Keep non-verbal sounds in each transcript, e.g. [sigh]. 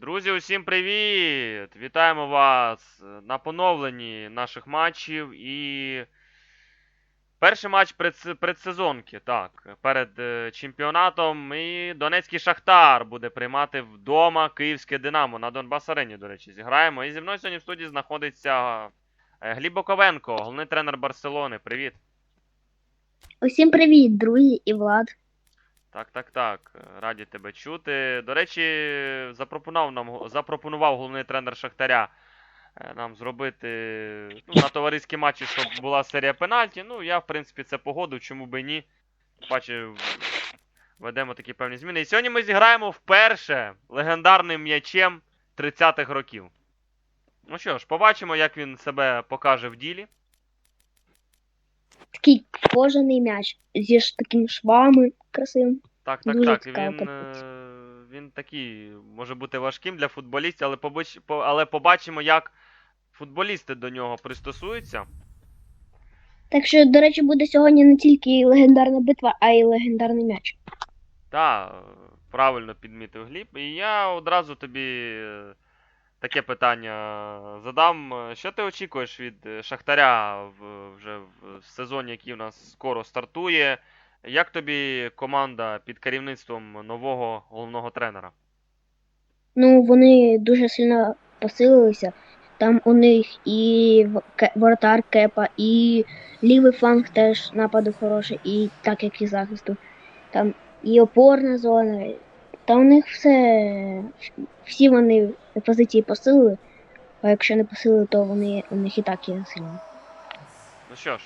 Друзі, усім привіт! Вітаємо вас на поновленні наших матчів. І перший матч предсезонки, так, перед е, чемпіонатом. І Донецький Шахтар буде приймати вдома Київське Динамо на Донбас Арені, до речі, зіграємо. І зі мною сьогодні в студії знаходиться е, Гліб Боковенко, головний тренер Барселони. Привіт! Усім привіт, друзі і Влад. Так, так, так. Раді тебе чути. До речі, запропонував нам запропонував головний тренер Шахтаря е, нам зробити ну, на товариські матчі, щоб була серія пенальті. Ну, я, в принципі, це погодив, чому би ні. Бачив, ведемо такі певні зміни. І сьогодні ми зіграємо вперше легендарним м'ячем 30-х років. Ну що ж, побачимо, як він себе покаже в ділі. Такий кожаний м'яч зі ж такими швами красивим. Так, так, Дуже так. цікаво Він, подивитися. е, він такий може бути важким для футболістів, але, побач, по, але побачимо, як футболісти до нього пристосуються. Так що, до речі, буде сьогодні не тільки легендарна битва, а й легендарний м'яч. Так, правильно підмітив Гліб. І я одразу тобі е, таке питання задам. Що ти очікуєш від е, Шахтаря в, вже в сезоні, який у нас скоро стартує? Як тобі команда під керівництвом нового головного тренера? Ну, вони дуже сильно посилилися. Там у них і в- воротар кепа, і лівий фланг теж нападу хороший, і так як і захисту. Там і опорна зона. Та у них все. Всі вони позиції посилили. А якщо не посилили, то вони у них і так є сильні. Ну що ж,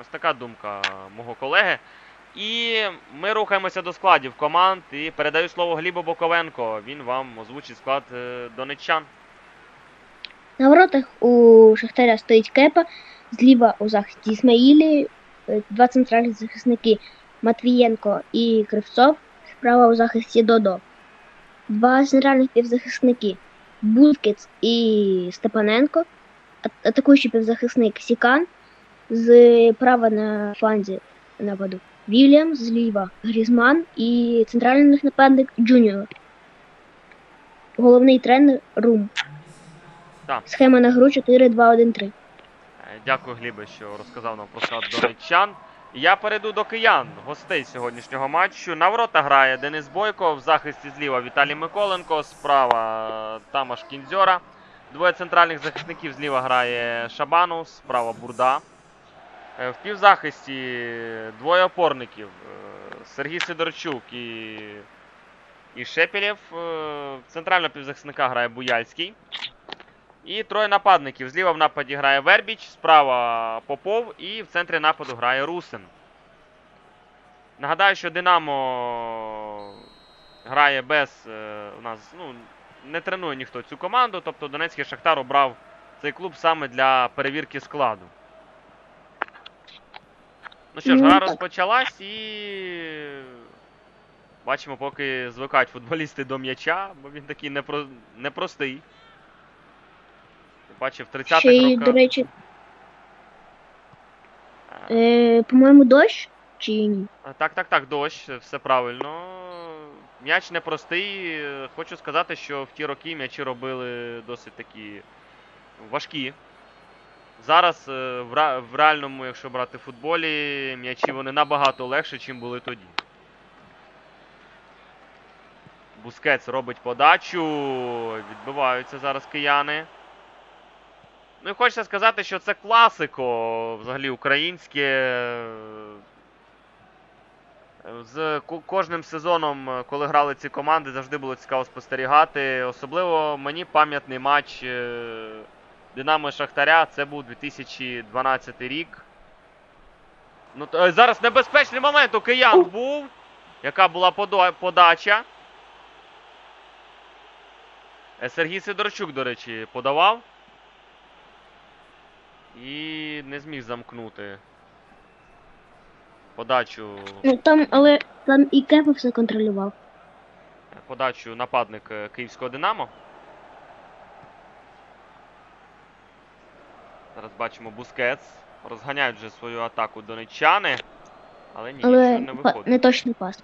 ось така думка мого колеги. І ми рухаємося до складів команд. І передаю слово Глібу Боковенко. Він вам озвучить склад е, донеччан. На воротах у Шахтаря стоїть кепа, зліва у захисті Ісмаїлі, е, два центральні захисники Матвієнко і Кривцов, справа у захисті Додо. Два центральних півзахисники Будкіц і Степаненко, атакуючий півзахисник Сікан, з права на фланзі нападу Вільям, зліва Грізман і центральний нападник Джуніор. Головний тренер Рум. Так. Схема на гру 4-2-1-3. Е, Дякую, Глібе, що розказав нам про склад донеччан. Я перейду до киян, гостей сьогоднішнього матчу. На ворота грає Денис Бойко, в захисті зліва Віталій Миколенко, справа Тамаш Кінзьора. Двоє центральних захисників зліва грає Шабанов, справа Бурда. Е, В півзахисті двоє опорників е, Сергій Сидорчук і, і Шепелєв. Е, Центрального півзахисника грає Буяльський. І троє нападників. Зліва в нападі грає Вербіч, справа Попов і в центрі нападу грає Русин. Нагадаю, що Динамо грає без. е, у нас ну, не тренує ніхто цю команду, тобто Донецький Шахтар обрав цей клуб саме для перевірки складу. Ну що ж, Ну, гра розпочалась і. Бачимо, поки звикають футболісти до м'яча, бо він такий непро... непростий. Бачив в 30-х Ще й, роках. до речі, Е, е, по-моєму, дощ чи ні? Так, так, так, дощ, все правильно. М'яч непростий. Е, Хочу сказати, що в ті роки м'ячі робили досить такі важкі. Зараз е, в, ра- в реальному, якщо брати футболі, м'ячі вони набагато легше, ніж були тоді. Бускетс робить подачу. Відбиваються зараз кияни. Ну і хочеться сказати, що це класико, взагалі українське. Е, З кожним сезоном, е, коли грали ці команди, завжди було цікаво спостерігати. Особливо мені пам'ятний матч е, Динамо Шахтаря. Це був 2012 рік. Ну, то- зараз небезпечний момент у киян був. Яка була подача. Сергій Сидорчук, до речі, подавав. І не зміг замкнути подачу, Ну там, але там і Кепа все контролював. подачу нападник е, київського Динамо. Зараз бачимо Бускетс. Розганяють вже свою атаку донеччани. Але ні, Але нічого не виходить. не точний пас.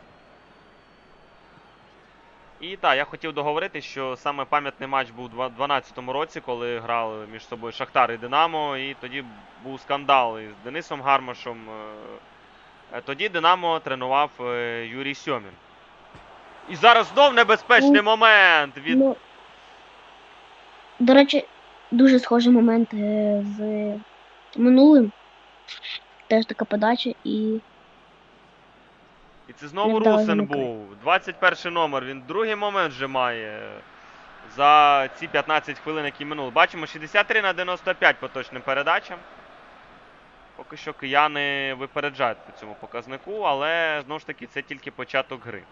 І так, я хотів договорити, що саме пам'ятний матч був у 2012 році, коли грали між собою Шахтар і Динамо, і тоді був скандал із Денисом Гармашем. Е, Тоді Динамо тренував е, Юрій Сьомін. І зараз знов небезпечний Ну, момент від Ну, до речі, дуже схожий момент е, з минулим. Теж така подача і. І це знову Невдало Русин був. 21 номер. Він другий момент вже має за ці 15 хвилин, які минули. Бачимо 63 на 95 по точним передачам. Поки що кияни випереджають по цьому показнику, але знову ж таки це тільки початок гри.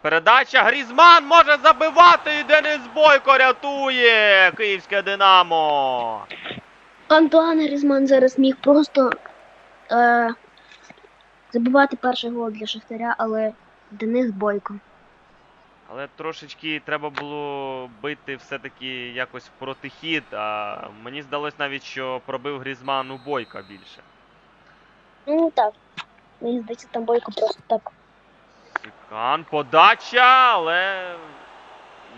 Передача Грізман може забивати і Денис Бойко рятує київське Динамо. Антуан Грізман зараз міг просто е, забивати перший гол для Шахтаря, але Денис Бойко. Але трошечки треба було бити все-таки якось протихід. А мені здалось навіть, що пробив Грізман у Бойка більше. Ну так. Мені здається, там Бойко просто так. Сікан, подача, але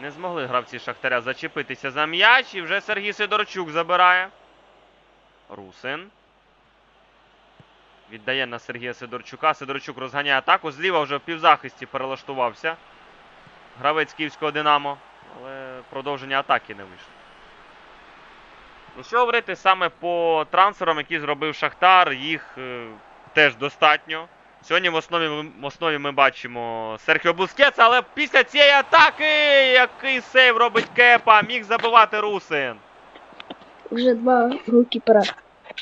не змогли гравці Шахтаря зачепитися за м'яч. І вже Сергій Сидорчук забирає. Русин. Віддає на Сергія Сидорчука. Сидорчук розганяє атаку. Зліва вже в півзахисті перелаштувався. Гравець київського Динамо. Але продовження атаки не вийшло. Ну, що говорити саме по трансферам, які зробив Шахтар, їх е, теж достатньо. Сьогодні в основі, в основі ми бачимо Серхіо Бускетс, але після цієї атаки, який сейв робить Кепа, міг забивати Русин. Вже два голкіпера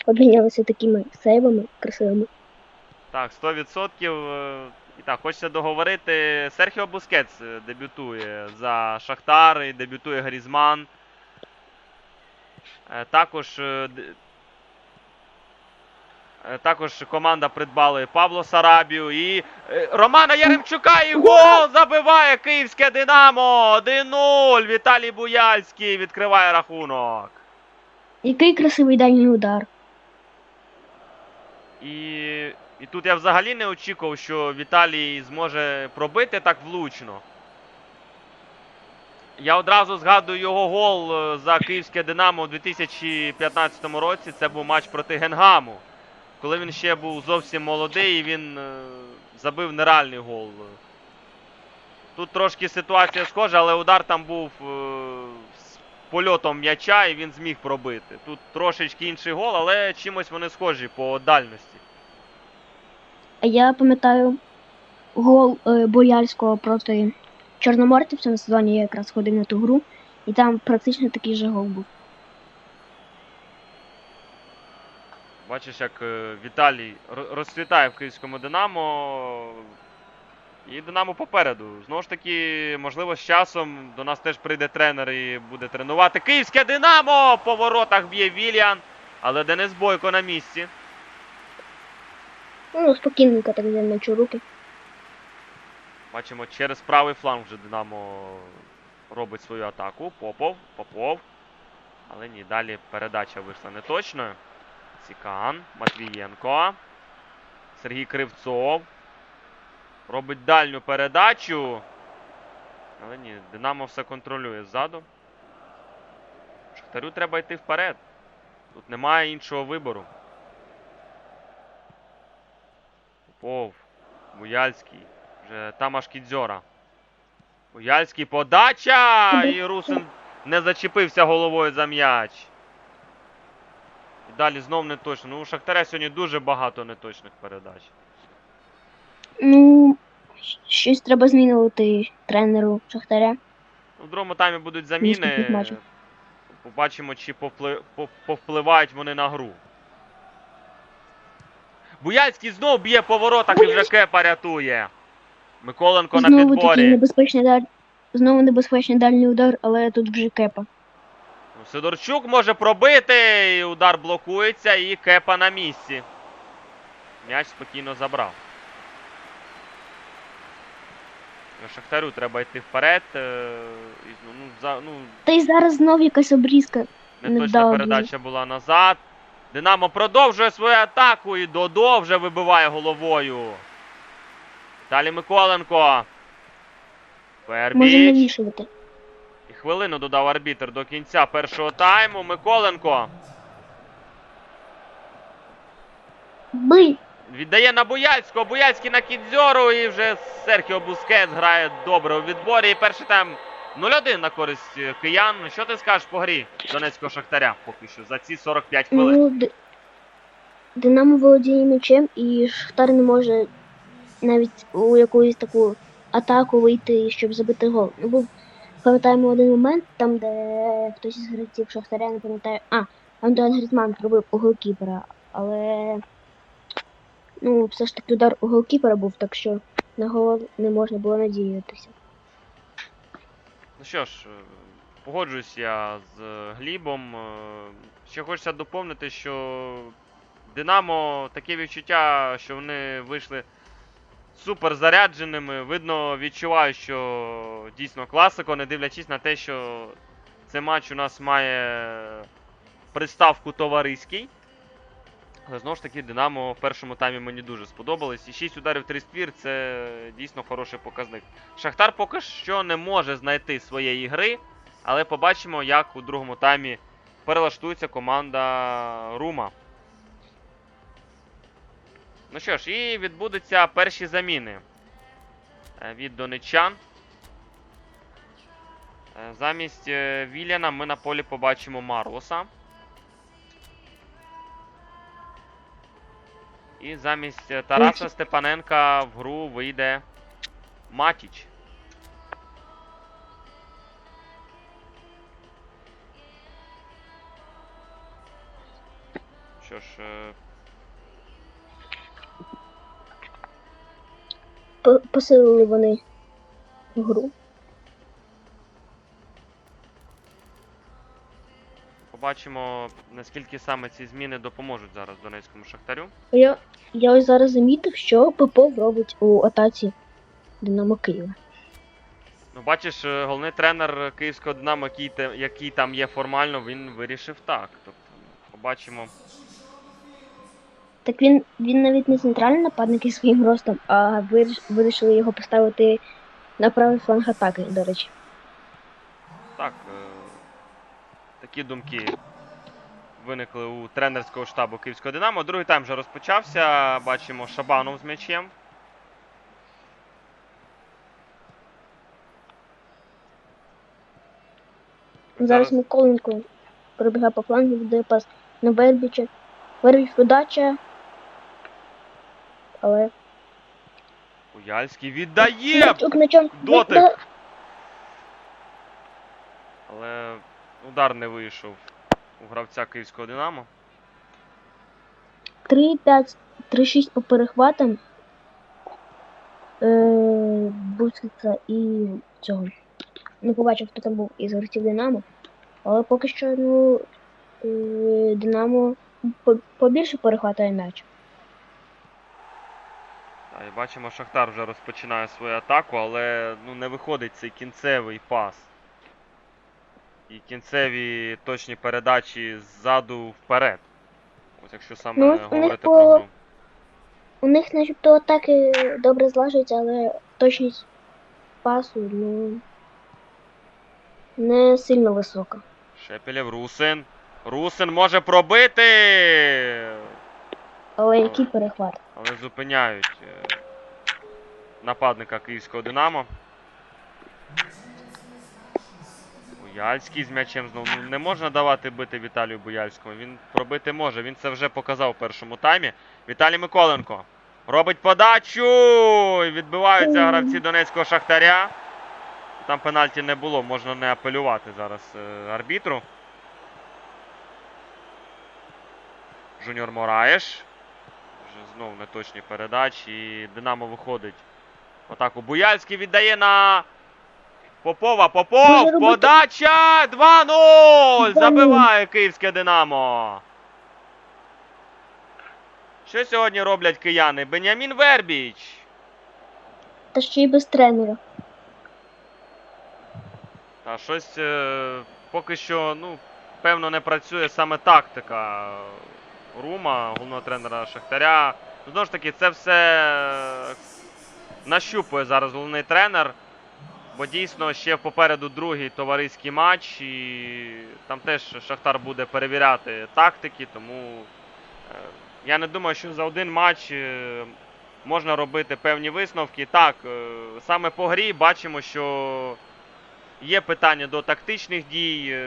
обмінялися такими сейвами красивими. Так, 100%. е, І так, хочеться договорити. Серхіо Бускетс е, дебютує за Шахтар і дебютує Грізман. Е, Також. Також команда придбала Павло Сарабію і Романа Яремчука і гол забиває київське Динамо. 1-0. Віталій Буяльський відкриває рахунок. Який красивий дальній удар. І, і тут я взагалі не очікував, що Віталій зможе пробити так влучно. Я одразу згадую його гол е, за київське Динамо у 2015 році. Це був матч проти Генгаму. Коли він ще був зовсім молодий, і він е, забив нереальний гол. Тут трошки ситуація схожа, але удар там був е, польотом м'яча, і він зміг пробити. Тут трошечки інший гол, але чимось вони схожі по дальності. Я пам'ятаю гол е, Бояльського проти Чорноморців в цьому сезоні я якраз ходив на ту гру, і там практично такий же гол був. Бачиш, як е, Віталій розцвітає в київському Динамо. І Динамо попереду. Знову ж таки, можливо, з часом до нас теж прийде тренер і буде тренувати. Київське Динамо! По воротах б'є Вільян. Але Денис Бойко на місці. Ну, спокійненько так на руки. Бачимо, через правий фланг вже Динамо робить свою атаку. Попов, Попов. Але ні, далі передача вийшла неточною. Сікан, Матвієнко. Сергій Кривцов. Робить дальню передачу. Але ні, Динамо все контролює ззаду. Шахтарю треба йти вперед. Тут немає іншого вибору. Попов. Буяльський. Вже Тамаш Кідзьора. Буяльський подача! І Русин не зачепився головою за м'яч. І далі знов не точно. Ну, у Шахтаря сьогодні дуже багато неточних передач. Ну, щось треба змінювати тренеру Шахтаря. В другому таймі будуть заміни. Побачимо, чи повпли... повпливають вони на гру. Буяльський знов б'є по воротах і вже Кепа рятує. Миколенко на Знову такий підборі. небезпечний. Знову небезпечний дальній удар, але тут вже кепа. Ну, Сидорчук може пробити, і удар блокується, і Кепа на місці. М'яч спокійно забрав. Ну, Шахтарю треба йти вперед. е, ну, ну, за, ну, Та й зараз знов якась обрізка. Неточна Невдало передача була назад. Динамо продовжує свою атаку і Додо вже вибиває головою. Віталій Миколенко. Може навішувати. І хвилину додав арбітр до кінця першого тайму. Миколенко Бий! Віддає на Буяльського. Буяльський на Кідзьору. І вже Серхіо Бускетс грає добре у відборі. І перший тайм 0-1 на користь е, киян. Що ти скажеш по грі Донецького Шахтаря поки що за ці 45 хвилин? Ну, Динамо володіє м'ячем, і Шахтар не може навіть у якусь таку атаку вийти, щоб забити гол. Ну, був, пам'ятаємо один момент, там, де хтось із гравців Шахтаря, не пам'ятаю. А, Антуан Грізман пробив у голкіпера, але ну, все ж таки удар у голкіпера був, так що на гол не можна було надіятися. Ну що ж, е, погоджуюсь я з Глібом. Е, Ще хочеться доповнити, що Динамо таке відчуття, що вони вийшли супер зарядженими. Видно, відчуваю, що дійсно класико, не дивлячись на те, що цей матч у нас має приставку товариський. Знову ж таки, Динамо в першому таймі мені дуже сподобалось. І 6 ударів 3 ствір це дійсно хороший показник. Шахтар поки що не може знайти своєї гри, але побачимо, як у другому таймі перелаштується команда Рума. Ну що ж, і відбудуться перші заміни е, від донечан. Е, Замість е, Віляна ми на полі побачимо Марлоса. І замість е, Тараса Степаненка в гру вийде Матіч. Що ж, е, По- Посилили вони гру. Побачимо, наскільки саме ці зміни допоможуть зараз Донецькому Шахтарю. Я, я ось зараз замітив, що Попов робить у атаці Динамо Києва. Ну, бачиш, е, головний тренер київського Динамо, який, який там є формально, він вирішив так. Тобто, побачимо. Так він, він навіть не центральний нападник із своїм ростом, а вирішили його поставити на правий фланг атаки, до речі. Так, е, такі думки виникли у тренерського штабу Київського Динамо. Другий тайм вже розпочався. Бачимо Шабанов з м'ячем. Зараз, Миколенко пробігає по флангу, віддає пас на Вербіча. Вербіч подача. Але Уяльський віддає! Дотик. Але удар не вийшов у гравця Київського Динамо. 3-5, 3-6 по перехватам. Е, і цього. Не побачив, хто там був із гравців Динамо. Але поки що, ну, е, Динамо побільше перехватує м'яч. А, і бачимо, Шахтар вже розпочинає свою атаку, але ну, не виходить цей кінцевий пас. І кінцеві точні передачі ззаду вперед. Ось якщо саме Ну, них говорити про гру. У них начебто атаки добре злажуються, але точність пасу, ну. Не сильно висока. Шепелєв, Русин. Русин може пробити! Але який перехват? Але зупиняють е, нападника київського Динамо. Буяльський з м'ячем знову. Ну, не можна давати бити Віталію Буяльському. Він пробити може. Він це вже показав у першому таймі. Віталій Миколенко робить подачу! Відбиваються гравці Донецького Шахтаря. Там пенальті не було, можна не апелювати зараз е, арбітру. Жуніор Мораєш. Вже знов неточні передачі. І Динамо виходить атаку. Буяльський віддає на Попова. Попов! Подача! 2-0! Забиває київське Динамо. Що сьогодні роблять кияни? Бенямін Вербіч. Та ще й без тренера. Та щось е, поки що, ну, певно, не працює саме тактика Рума, головного тренера Шахтаря. Знову ж таки, це все е, нащупує зараз головний тренер. Бо дійсно ще попереду другий товариський матч, і там теж Шахтар буде перевіряти тактики, тому е, я не думаю, що за один матч е, можна робити певні висновки. Так, е, саме по грі бачимо, що є питання до тактичних дій,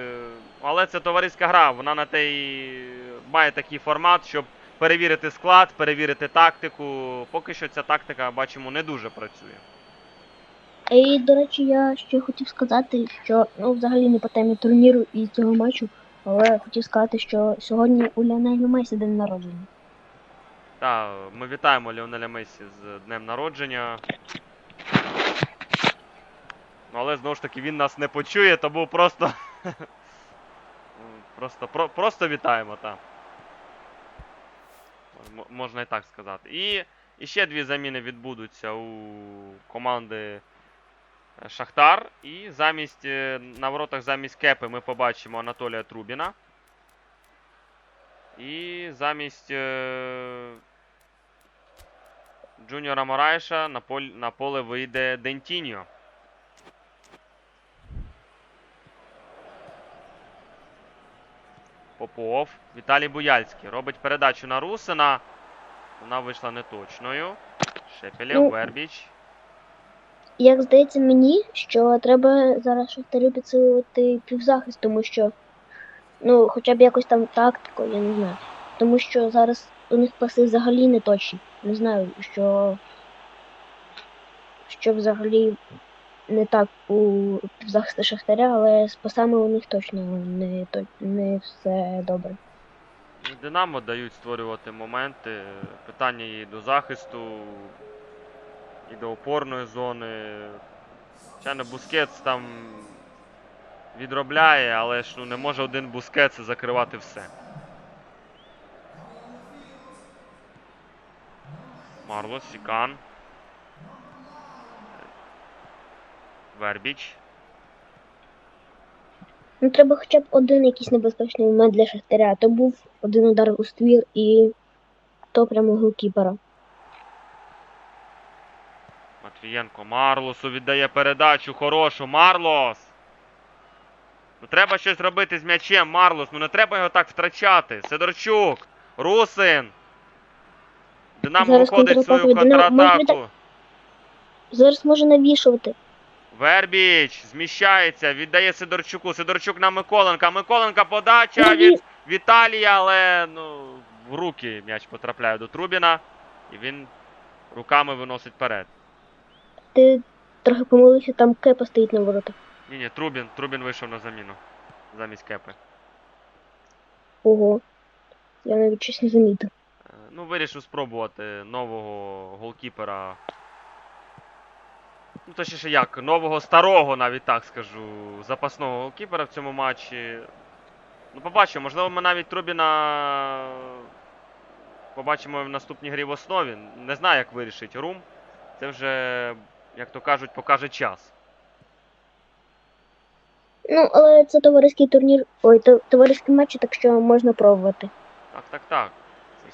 але це товариська гра. Вона на те і має такий формат, щоб перевірити склад, перевірити тактику. Поки що ця тактика, бачимо, не дуже працює. І, до речі, я ще хотів сказати, що ну, взагалі не по темі турніру і цього матчу, але хотів сказати, що сьогодні у Ліонелі Месі день народження. Так, ми вітаємо Ліонеля Месі з днем народження. Ну, Але знову ж таки він нас не почує, тому просто. [laughs] просто, про, просто вітаємо, так. Можна і так сказати. І, і ще дві заміни відбудуться у команди е, Шахтар. І замість е, на воротах замість Кепи ми побачимо Анатолія Трубіна. І замість е, Джуніора Морайша на, поль, на поле вийде Дентіньо. Попов. Віталій Буяльський робить передачу на Русина. Вона вийшла неточною. Шепелєв, Ну, Вербіч. Як здається мені, що треба зараз Шахтарю підсилювати півзахист, тому що ну, хоча б якось там тактику, я не знаю. Тому що зараз у них паси взагалі не точні. Не знаю, що, що взагалі не так у півзахисті Шахтаря, але з пасами у них точно не, не все добре. Ну, Динамо дають створювати моменти. Питання і до захисту, і до опорної зони. Звичайно, Бускетс там відробляє, але ж ну, не може один Бускетс закривати все. Марлос, Сікан. Вербіч. Ну, треба хоча б один якийсь небезпечний момент для Шахтаря. То був один удар у ствір і то прямо голкіпера. Матвієнко Марлосу віддає передачу хорошу. Марлос! Ну треба щось робити з м'ячем, Марлос. Ну не треба його так втрачати. Сидорчук, Русин. Динамо Зараз виходить свою контратаку. Зараз може навішувати. Вербіч зміщається, віддає Сидорчуку. Сидорчук на Миколенка. Миколенка подача від Віталія, але ну, в руки м'яч потрапляє до Трубіна. І він руками виносить вперед. Ти трохи помилився, там кепа стоїть на воротах. Ні, ні, Трубін, Трубін вийшов на заміну. Замість кепи. Ого. Я навіть щось не замітив. Е, Ну, вирішив спробувати нового голкіпера. Ну, точніше як, нового старого, навіть так скажу, запасного голкіпера в цьому матчі. Ну, побачимо, можливо, ми навіть Трубіна побачимо в наступній грі в основі. Не знаю, як вирішить Рум. Це вже, як то кажуть, покаже час. Ну, але це товариський турнір. Ой, то, товариський матч, так що можна пробувати. Так, так, так.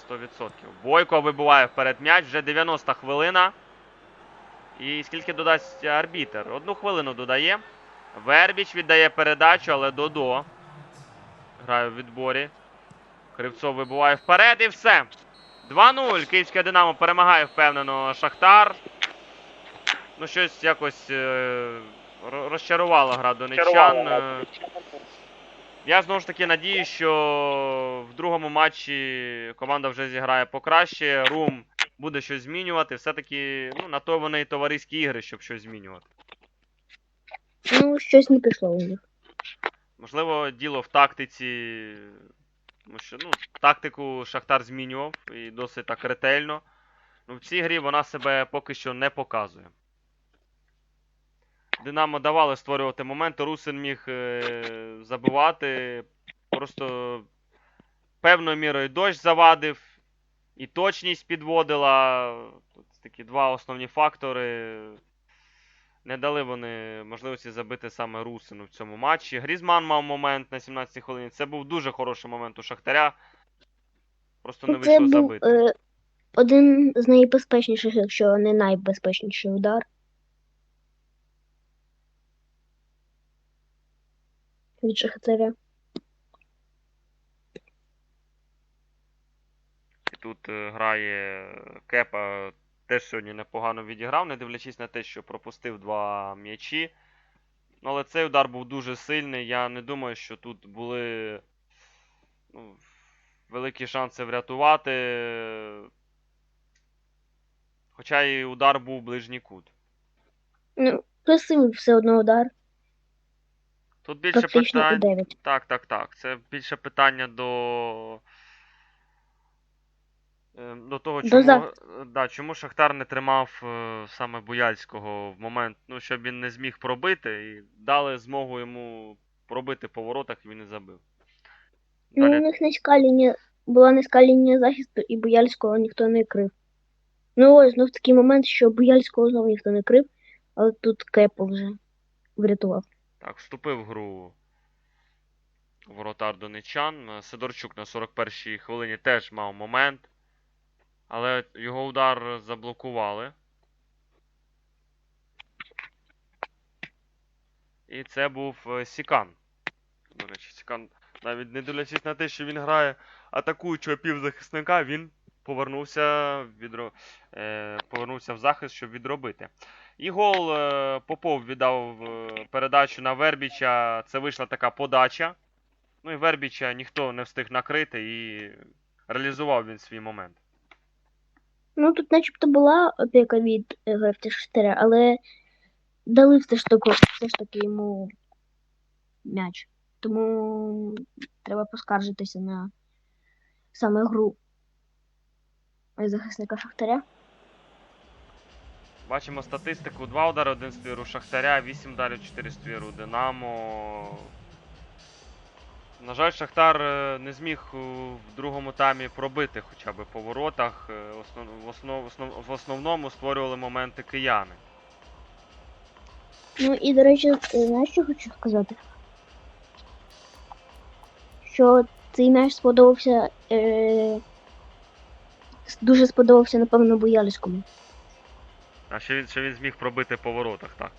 Це 100%. Бойко вибиває вперед м'яч, вже 90 хвилина. І скільки додасть арбітер? Одну хвилину додає. Вербіч віддає передачу, але Додо. Грає в відборі. Кривцов вибиває вперед і все. 2-0. Київське Динамо перемагає впевнено Шахтар. Ну, щось якось е, розчарувала гра донеччан. Е, я знову ж таки надію, що в другому матчі команда вже зіграє покраще. Рум буде щось змінювати. Все-таки ну, на то вони і товариські ігри, щоб щось змінювати. Ну, щось не пішло у них. Можливо, діло в тактиці. Тому що ну, тактику Шахтар змінював і досить так ретельно. Ну, в цій грі вона себе поки що не показує. Динамо давали створювати моменти. Русин міг е, забивати. Просто певною мірою дощ завадив, і точність підводила. Тут такі два основні фактори. Не дали вони можливості забити саме Русину в цьому матчі. Грізман мав момент на 17-й хвилині. Це був дуже хороший момент у Шахтаря. Просто не Це вийшло був, забити. е, один з найбезпечніших, якщо не найбезпечніший удар. Від Шахтаря. Тут е, грає Кепа, теж сьогодні непогано відіграв, не дивлячись на те, що пропустив два м'ячі. Ну, але цей удар був дуже сильний. Я не думаю, що тут були ну, великі шанси врятувати. Хоча і удар був ближній кут. Ну, красивий все одно удар. Тут більше у питань. 9. Так, так, так. Це більше питання до. е, До того, чому, е, да, чому Шахтар не тримав е, саме Буяльського в момент, ну, щоб він не зміг пробити, і дали змогу йому пробити по воротах, і він і забив. Ну, у них низька лінія, була низька лінія захисту, і Буяльського ніхто не крив. Ну ось знов такий момент, що Буяльського знову ніхто не крив, але тут Кепа вже врятував. Так, вступив в гру воротар Донечан. Е, Сидорчук на 41-й хвилині теж мав момент, але його удар заблокували. І це був е, Сікан. До речі, Сікан, навіть не дивлячись на те, що він грає атакуючого півзахисника, він повернувся, відро... е, повернувся в захист, щоб відробити. І гол е, Попов віддав е, передачу на Вербіча. Це вийшла така подача. Ну і Вербіча ніхто не встиг накрити і реалізував він свій момент. Ну тут начебто була опіка від е, гравця Шахтаря, але дали все ж таки, все ж таки йому м'яч. Тому треба поскаржитися на саме гру захисника Шахтаря. Бачимо статистику: 2 удари, 1 ствір у Шахтаря, 8 ударів, 4 ствір у Динамо. На жаль, Шахтар е, не зміг в другому таймі пробити хоча б по воротах. Е, в, основ, в основ- в основному створювали моменти кияни. Ну і, до речі, знаєш, що хочу сказати? Що цей м'яч сподобався. Е... Дуже сподобався, напевно, Бояльському. А що він, що він зміг пробити по воротах, так.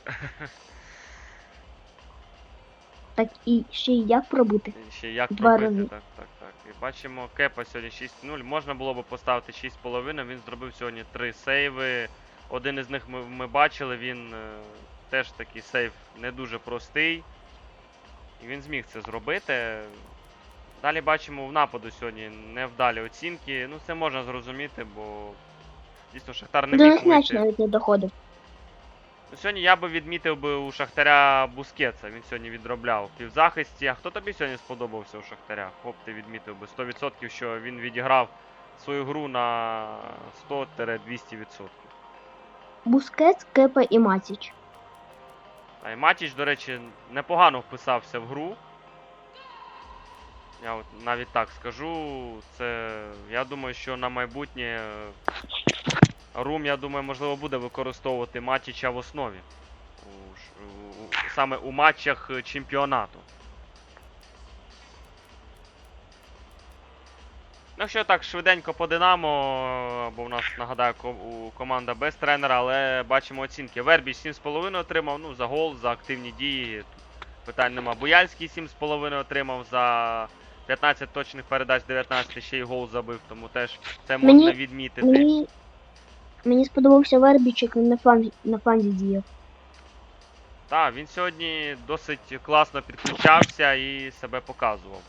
Так і ще й як пробити. І Ще як Два пробити, рази. так, так, так. І бачимо, Кепа сьогодні 6-0. Можна було б поставити 6,5. Він зробив сьогодні 3 сейви. Один із них ми, ми бачили, він е, теж такий сейв не дуже простий. І він зміг це зробити. Далі бачимо в нападу сьогодні невдалі оцінки. Ну, це можна зрозуміти, бо дійсно Шахтар не міг вийти. навіть не доходив. Ну, сьогодні я би відмітив би у Шахтаря Бускетса. Він сьогодні відробляв півзахисті. А хто тобі сьогодні сподобався у Шахтаря? Хоп, ти відмітив би 100%, що він відіграв свою гру на 100-200%. Бускетс, Кепа і Матіч. А і Матіч, до речі, непогано вписався в гру. Я от навіть так скажу. Це. Я думаю, що на майбутнє е, Рум, я думаю, можливо, буде використовувати Матіча в основі. У, у- саме у матчах е, чемпіонату. Ну, якщо так швиденько по Динамо, бо у нас нагадаю, у команда без тренера, але бачимо оцінки. Вербіч 7,5 отримав, ну, за гол, за активні дії. Питань нема. Буяльський 7,5 отримав за 15 точних передач, 19 ще й гол забив, тому теж це Мені- можна відмітити. Мені, мені сподобався Вербіч, як він на фланзі, на фланзі діяв. Так, він сьогодні досить класно підключався і себе показував.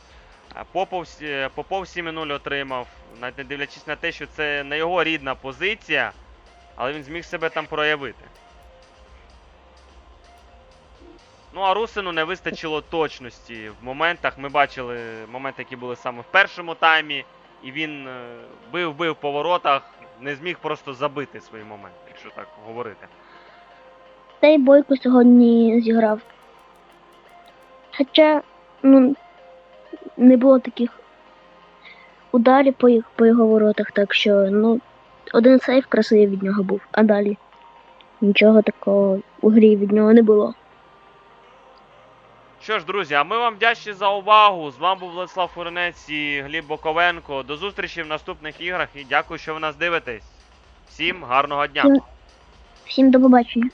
Попов, е, Попов 7-0 отримав, навіть не дивлячись на те, що це не його рідна позиція, але він зміг себе там проявити. Ну, а Русину не вистачило точності в моментах. Ми бачили моменти, які були саме в першому таймі, і він е, бив, бив по воротах, не зміг просто забити свої моменти, якщо так говорити. Та й Бойко сьогодні зіграв. Хоча, ну, не було таких ударів по, їх, по його воротах, так що, ну, один сейф красивий від нього був, а далі нічого такого у грі від нього не було. Що ж, друзі, а ми вам вдячні за увагу. З вами був Владислав Фуренець і Гліб Боковенко. До зустрічі в наступних іграх і дякую, що ви нас дивитесь. Всім гарного дня! Всім до побачення.